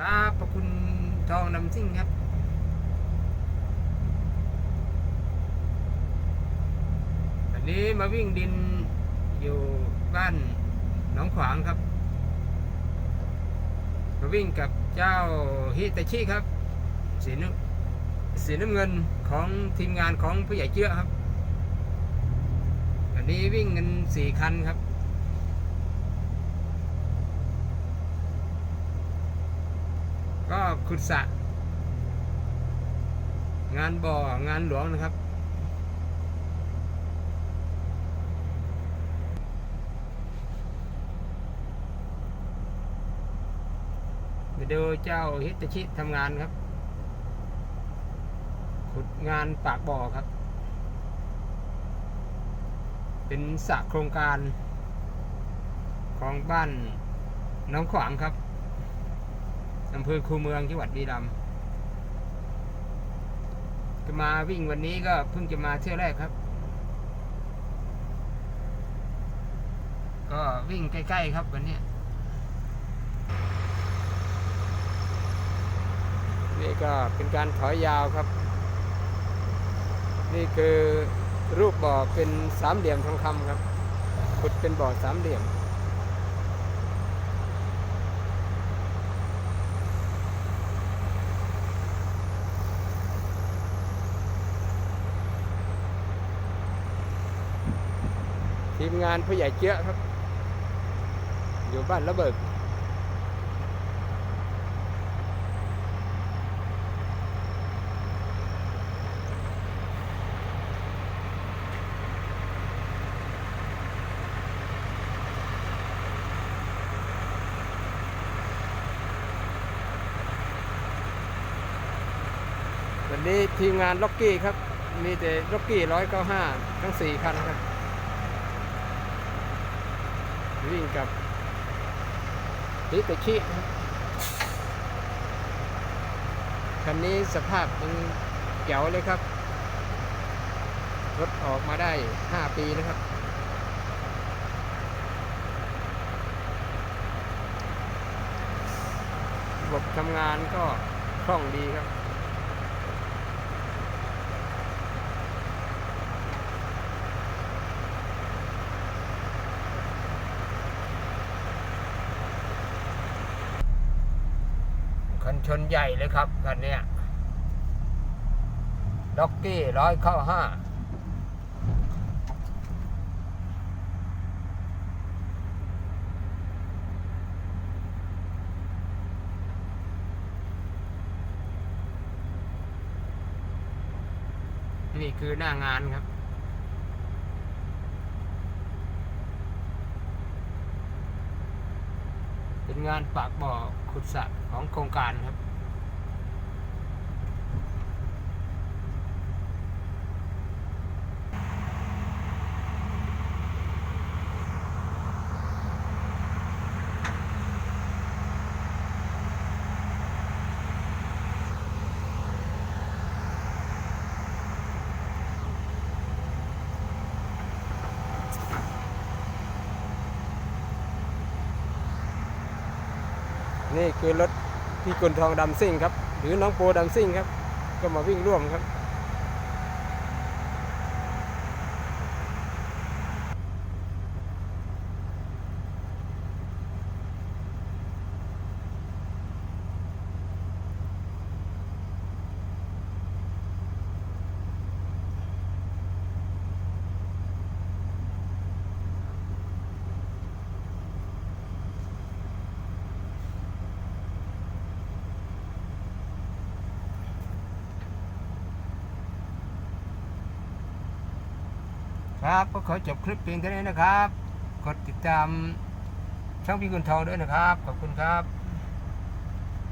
ครับขอบคุณทองนำซิ่งครับอันนี้มาวิ่งดินอยู่บ้านหนองขวางครับ มาวิ่งกับเจ้าฮิตาชิครับสีน้ำสีน้ำเงินของทีมงานของผู้ใหญ่เจื้อครับ อันนี้วิ่งกันสี่คันครับ ก็ขุดสระงานบ่องานหลวงนะครับ ไปดูเจ้าฮิตชิทำงานครับ ขุดงานปากบ่อครับ เป็นสระโครงการของบ้านหน้องขวางครับ อำเภอคูเมืองจังหวัดบีรัมจะมาวิ่งวันนี้ก็เพิ่งจะมาเที่ยวแรกครับ ก็วิ่งใกล้ ๆ ครับวันนี้นี่ก็เป็นการถอยยาวครับ นี่คือรูปบ่อเป็นสามเหลี่ยมทองคำครับขุดเป็นบ่อสามเหลี่ยม ทีมงานผู้ใหญ่เจ้อครับ อยู่บ้านระเบิดวันนี้ทีมงานล็อกกี้ครับ มีแต่ล็อกกี้ร้อยเก้าห้าทั้งสี่คันครับ วิ่งกับฮิตาชิครับคันนี้สภาพมันเก๋วเลยครับ รถออกมาได้ 5 ปีนะครับ ระบบทำงานก็คล่องดีครับ คันชนใหญ่เลยครับคันเนี้ยด็อกกี้ร้อยเข้าห้านี่คือหน้างานครับ เป็นงานปากบ่อขุดสระของโครงการครับ นี่คือรถพี่กุลทองดำซิ่งครับ หรือน้องโปดำซิ่งครับ ก็มาวิ่งร่วมครับ ครับก็ขอจบคลิปเพียงเท่านี้นะครับ กดติดตามช่องพี่กุลทองด้วยนะครับ ขอบคุณครับ